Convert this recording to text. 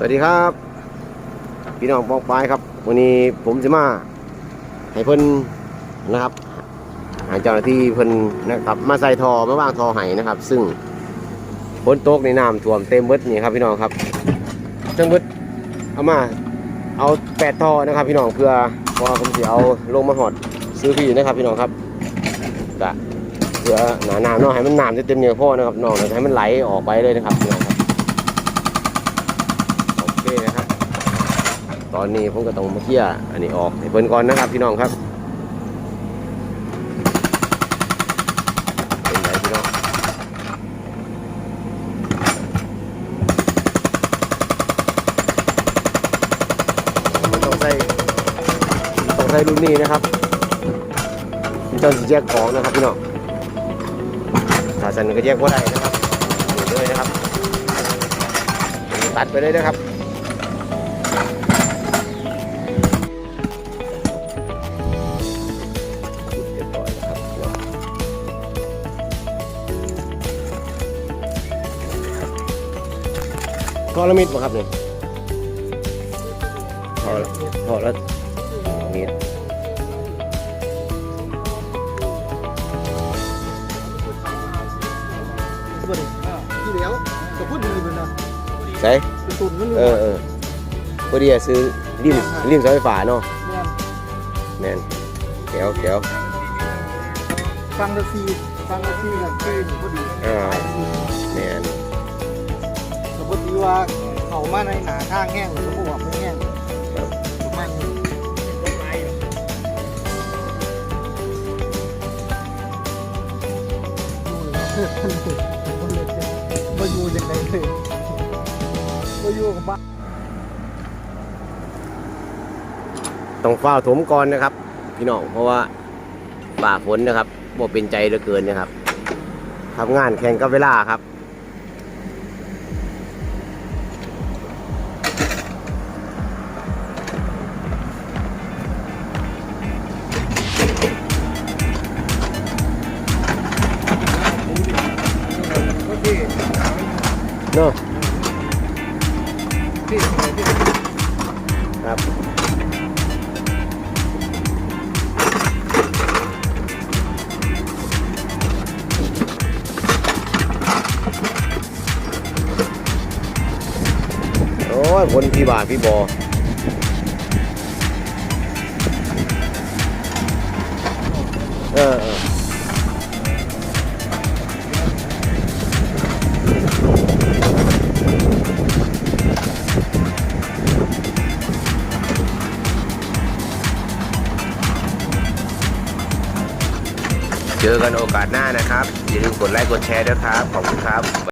สวัสดีครับ พี่น้องปองปายครับ วันนี้ผมจะมาให้เพิ่นนะครับห้เจ้าหน้าที่เพิ่นนะครับ มาใส่ทอมาวางทอไห้นะครับ ซึ่งฝนตกในน้ำท่วมเต็มเบิดนี่ครับพี่น้องครับจังเบิดเอามาเอาแปดทอนะครับ พี่น้องเพื่อพอผมจะเอาลงมาหอดซื้อพี่นะครับ พี่น้องครับกะเพื่อหนาน้ำเนาะให้มันน้ำจะเต็มเนื้อพ่อนะครับน้องให้มันไหลออกไปเลยนะครับพี่น้องครับ โอเคนะครับ ตอนนี้ผมก็ต้องมาเคลียร์อันนี้ออกให้เพิ่นก่อนนะครับพี่น้องครับเป็นไรพี่น้องมันต้องใส่ต้องใส่รุ่นนี้นะครับมันต้องแยกของนะครับพี่น้องถ้าสันก็แยกว่าได้นะครับนี่เลยนะครับ ตัดไปเลยนะครับ อละมิดป่ะครับเนี่ยพอละพอละนี่บ่ได้ที่แล้วก็พูดดีมันเนาะใส่เป็นตุ่นมันเออเออพอดีอะซื้อริมริมเสาไฟฟ้าเนาะแม่นแมนแก้วแก้วฟังละซีฟังละซีกับซีนี่พอดีอ่าแมนแต่พอดี ว่าเขามาในหนาทางแห้งหรือเขาบอกไม่แห้งประมาณนี้มาอยู่ยังไงเลยมาอยู่กับบ้านต้องเฝ้าถมก่อนนะครับ พี่น้องเพราะว่าฝ่าฝนนะครับบ่เป็นใจเหลือเกินนะครับทำงานแข่งกับเวลาครับ เนาะครับโอ้ยคนพี่บาทพี่บอ เจอกันโอกาสหน้านะครับ อย่าลืมกดไลค์กดแชร์ด้วยครับ ขอบคุณครับ